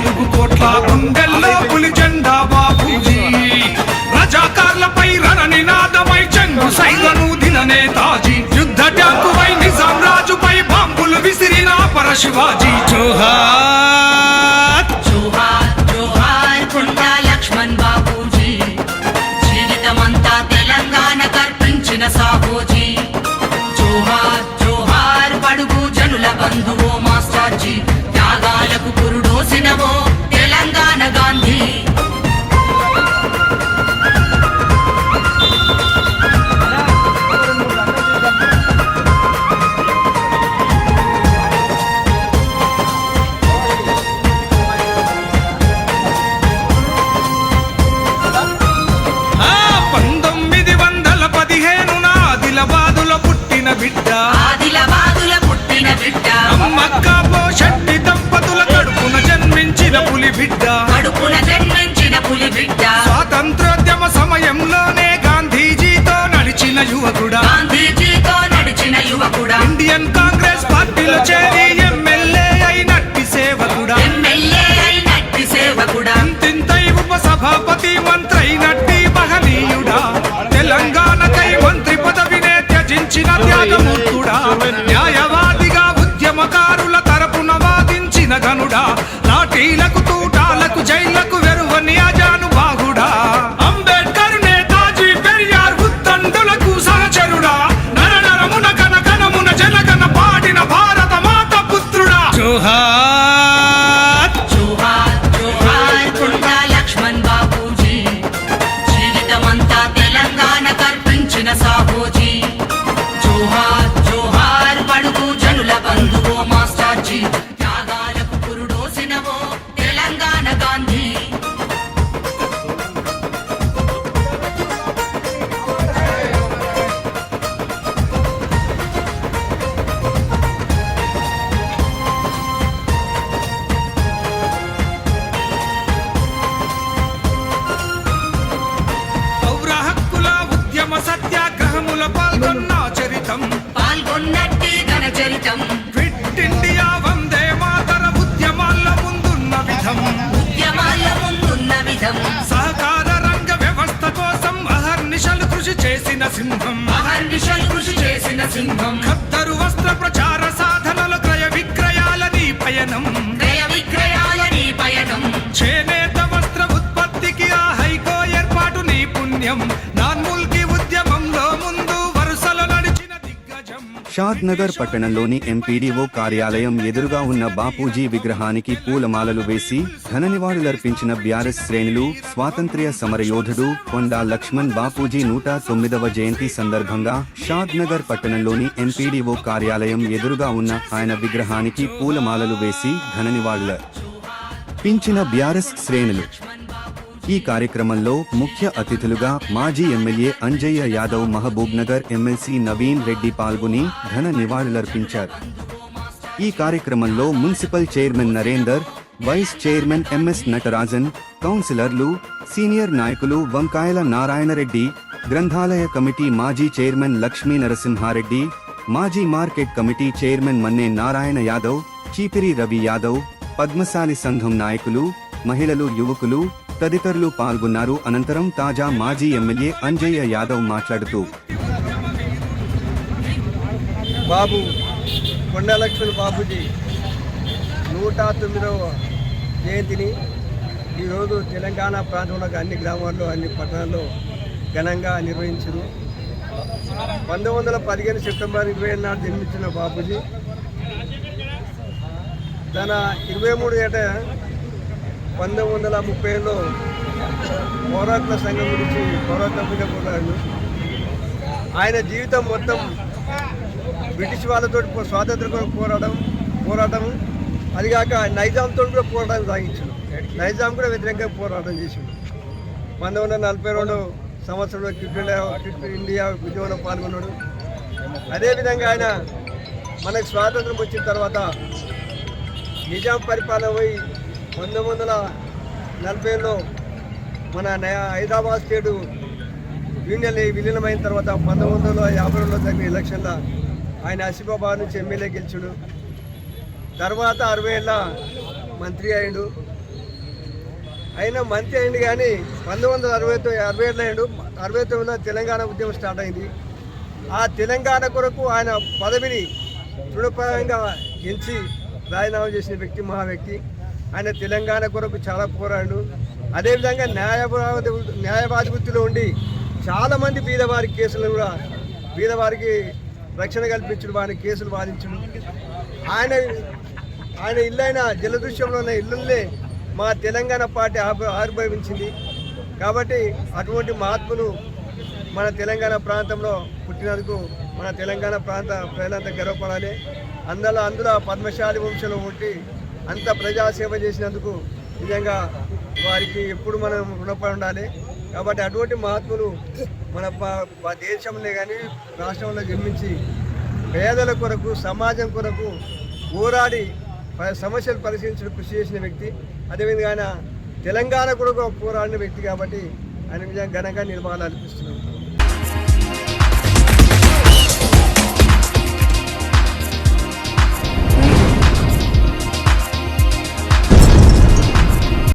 నాలుగు కోట్ల గుండెల్లో పులి జెండా బాపూజీ రజాకార్లపై రణ నినాదమై చెంగు సైలను దిన నేతాజీ యుద్ధ ట్యాంకుపై నిజాం రాజుపై బాంబులు విసిరిన పర శివాజీ enamoro. చరితం. ఫిట్ ఇండియా వందే మాతర ఉద్యమాల్లో ముందున్న విధం. ఉద్యమాల ముందున్న విధం. సహకార రంగ వ్యవస్థ కోసం అహర్నిశలు కృషి చేసిన సింహం. అహర్నిశలు కృషి చేసిన సింహం. షాద్నగర్ నగర్ పట్టణంలోని ఎంపీడీఓ కార్యాలయం ఎదురుగా ఉన్న బాపూజీ విగ్రహానికి పూలమాలలు వేసి ఘన నివాళులర్పించిన బ్యారెస్ శ్రేణులు స్వాతంత్ర్య సమరయోధుడు కొండా లక్ష్మణ్ బాపూజీ నూట తొమ్మిదవ జయంతి సందర్భంగా షాద్ నగర్ పట్టణంలోని ఎంపీడీఓ కార్యాలయం ఎదురుగా ఉన్న ఆయన విగ్రహానికి పూలమాలలు వేసి ఘన నివాళుల పించిన బ్యారెస్ శ్రేణులు. ఈ కార్యక్రమంలో ముఖ్య అతిథులుగా మాజీ MLA Anjaiah Yadav Mahabubnagar MLC Naveen Reddy పాల్గొని ఘన నివాళులర్పించారు. ఈ కార్యక్రమంలో municipal chairman Narender vice chairman MS Natarajan కౌన్సిలర్లు సీనియర్ నాయకులు వంకాయల నారాయణరెడ్డి గ్రంథాలయ కమిటీ మాజీ చైర్మన్ లక్ష్మీ నరసింహారెడ్డి మాజీ market committee chairman Manne Narayana Yadav Chipiri Ravi Yadav Padmashali సంఘం నాయకులు మహిళలు యువకులు తదితరులు పాల్గొన్నారు. అనంతరం తాజా మాజీ ఎమ్మెల్యే అంజయ్య యాదవ్ మాట్లాడుతూ బాబు కొండలక్ష్మి బాబుజీ నూట తొమ్మిదవ జయంతిని ఈరోజు తెలంగాణ ప్రాంతంలో అన్ని గ్రామాల్లో అన్ని పట్టణాల్లో ఘనంగా నిర్వహించారు. పంతొమ్మిది వందల పదిహేను సెప్టెంబర్ ఇరవై ఏడు నాడు జన్మించిన బాబుజీ తన ఇరవై మూడు ఏట పంతొమ్మిది వందల ముప్పై ఏడులో పౌరాత్మ సంఘం గురించి పౌరాత్మ మీద పోరాడు ఆయన జీవితం మొత్తం బ్రిటిష్ వాళ్ళతో స్వాతంత్ర కొరకు పోరాటం పోరాటం. అదిగాక నైజాంతో కూడా పోరాటం సాగించాడు. నైజాం కూడా వ్యతిరేకంగా పోరాటం చేసిండు. పంతొమ్మిది వందల నలభై రెండు సంవత్సరంలో క్విట్ ఇండియా క్విట్ ఇండియా ఉద్యమంలో పాల్గొన్నాడు. అదేవిధంగా ఆయన మనకు స్వాతంత్రం వచ్చిన తర్వాత నిజాం పరిపాలన పోయి పంతొమ్మిది వందల నలభైలో మన నయా- హైదరాబాద్ స్టేటు యూనియన్ విలీనమైన తర్వాత పంతొమ్మిది వందల యాభై రెండులో జరిగిన ఎలక్షన్లో ఆయన ఆసిఫాబాద్ నుంచి ఎమ్మెల్యే గెలిచాడు. తర్వాత అరవై ఏళ్ళ మంత్రి అయ్యాడు. అయినా మంత్రి అయింది కానీ పంతొమ్మిది వందల అరవై తొమ్మిది అరవై ఏళ్ళు అయ్యాడు. అరవై తొమ్మిదిలో తెలంగాణ ఉద్యమం స్టార్ట్ అయింది. ఆ తెలంగాణ కొరకు ఆయన పదవిని దృఢపరంగా గెలిచి రాజీనామా చేసిన వ్యక్తి మహా వ్యక్తి. ఆయన తెలంగాణ కొరకు చాలా పోరాడు. అదేవిధంగా న్యాయవాది న్యాయవాది వృత్తిలో ఉండి చాలామంది బీదవారి కేసులు కూడా బీదవారికి రక్షణ కల్పించడం వారి కేసులు వాదించడం. ఆయన ఆయన ఇల్లైన జలదృశ్యంలో ఉన్న ఇల్లుల్నే మా తెలంగాణ పార్టీ ఆభ- ఆవిర్భవించింది. కాబట్టి అటువంటి మహాత్ములు మన తెలంగాణ ప్రాంతంలో పుట్టినందుకు మన తెలంగాణ ప్రాంత ప్రజలంతా గర్వపడాలి. అందులో అందులో పద్మశాలి వంశంలో ఉండి అంత ప్రజాసేవ చేసినందుకు నిజంగా వారికి ఎప్పుడు మనం రుణపడి ఉండాలి. కాబట్టి అటువంటి మహాత్ములు మన దేశంలో కానీ రాష్ట్రంలో జన్మించి పేదల కొరకు సమాజం కొరకు పోరాడి ప- సమస్యలు పరిశీలించడం కృషి చేసిన వ్యక్తి. అదేవిధంగా తెలంగాణ కొరకు పోరాడిన వ్యక్తి కాబట్టి ఆయన నిజంగా ఘనంగా నిర్మాణాలు అనిపిస్తున్నాం